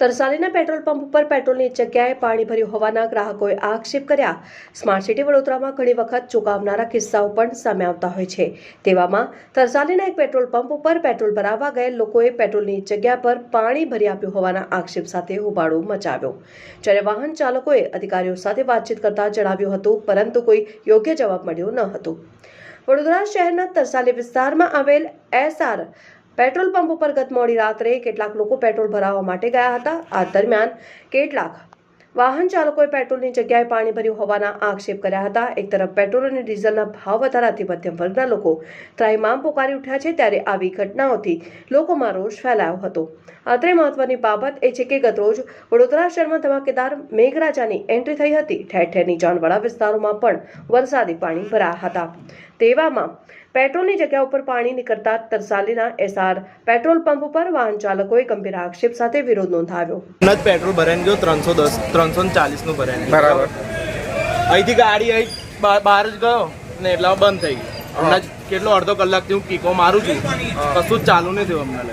તરસાલીના petrol pump ઉપર પેટ્રોલની જગ્યાએ પાણી ભર્યું હોવાના ગ્રાહકોએ આક્ષેપ કર્યા. સ્માર્ટ સિટી વડોદરામાં ઘણી વખત ચૂકવનારા કિસ્સાઓ પણ સામે આવતા હોય છે. તેવામાં તરસાલીના એક પેટ્રોલ પંપ ઉપર પેટ્રોલ ભરાવવા ગયેલ લોકોએ પેટ્રોલની જગ્યા પર પાણી ભરી આપ્યું હોવાના આક્ષેપ સાથે હોબાળો મચાવ્યો. જ્યારે વાહન ચાલકોએ અધિકારીઓ સાથે વાતચીત કરતા જણાવ્યું હતું, પરંતુ કોઈ યોગ્ય જવાબ મળ્યો ન હતો. વડોદરા શહેરના તરસાલી વિસ્તારમાં આવેલ એસઆર પેટ્રોલ પંપ ઉપર ગત મોડી રાત્રે કેટલાક લોકો પેટ્રોલ ભરાવવા માટે ગયા હતા. આ દરમિયાન કેટલાક વાહન ચાલકોએ પેટ્રોલની જગ્યાએ પાણી ભર્યું હોવાના આક્ષેપ કર્યા હતા. એક તરફ પેટ્રોલ અને ડીઝલના ભાવ વધારાથી મધ્યમ વર્ગના લોકો ત્રાહિમામ પોકારી ઉઠ્યા છે, ત્યારે આવી ઘટનાઓથી લોકોમાં રોષ ફેલાયો હતો. અત્રે મહત્વની બાબત એ છે કે ગતરોજ વડોદરા શહેરમાં ધમાકેદાર મેઘરાજાની એન્ટ્રી થઈ હતી. ઠેર ઠેરની જાનવાળા વિસ્તારોમાં પણ વરસાદી પાણી ભરાયા હતા. તેવામાં પેટ્રોલની જગ્યા ઉપર પાણી નીકળતા તરસાલીના એસઆર પેટ્રોલ પંપ ઉપર વાહન ચાલકોએ ગંભીર આક્ષેપ સાથે વિરોધ નોંધાવ્યો. હમણાં જ પેટ્રોલ ભરાઈને ગયો ત્રણસો દસ ત્રણસો ને ચાલીસનું ભરાઈને બરાબર. અહીંથી ગાડી અહીં બહાર બહાર જ ગયો ને એટલા બંધ થઈ ગઈ. હમણાં જ કેટલો અડધો કલાકથી હું કીકો મારું છું. કશું જ ચાલુ નહીં થયું હમણાં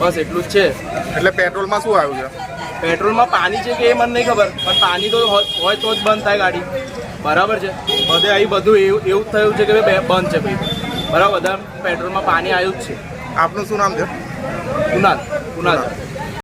બસ એટલું જ છે. એટલે પેટ્રોલમાં શું આવ્યું છે? પેટ્રોલમાં પાણી છે કે એ મને નહીં ખબર પણ પાણી તો હોય તો જ બંધ થાય ગાડી. બરાબર છે? બધે અહીં બધું એવું એવું જ થયું છે કે ભાઈ બે- બંધ છે ભાઈ. બરાબર બધા પેટ્રોલમાં પાણી આવ્યું જ છે. આપનું શું નામ છે? કુનાલ કુનાલ